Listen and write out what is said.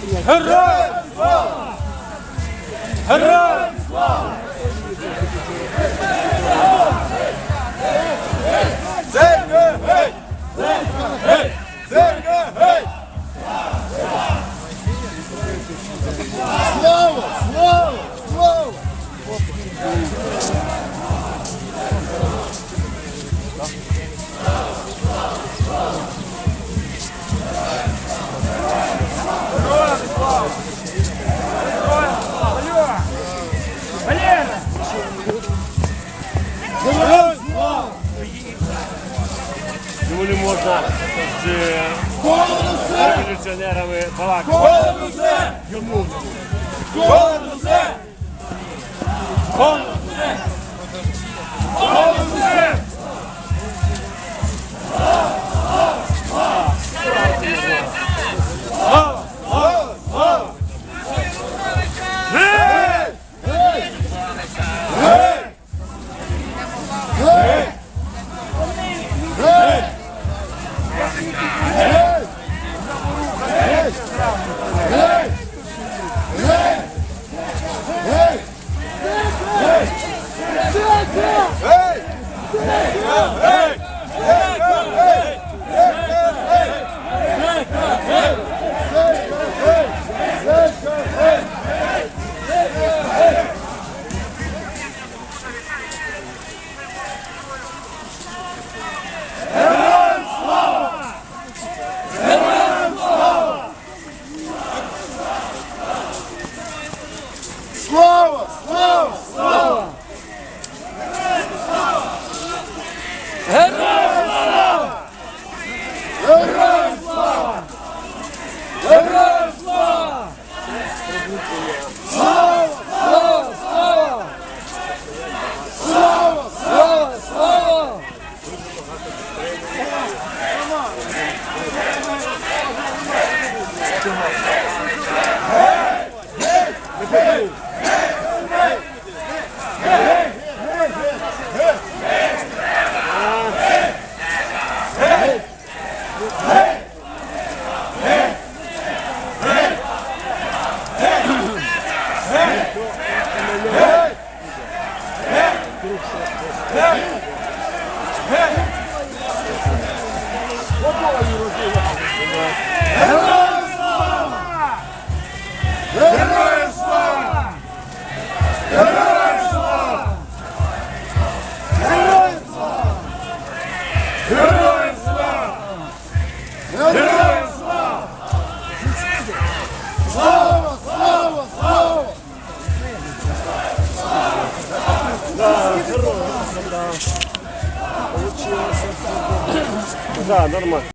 Героям слава! Героям слава! Церква геть! Церква геть! Церква геть! Слава! Слава! Слава! Героям Йому можна з е, революціонерами балакати. Йому Понад усе! 야! Героям слава! Героям слава! Слава! Слава! Слава! Слава! Слава! Слава! Героям слава! Героям слава! Героям слава! Героям Героям слава! Да, нормально.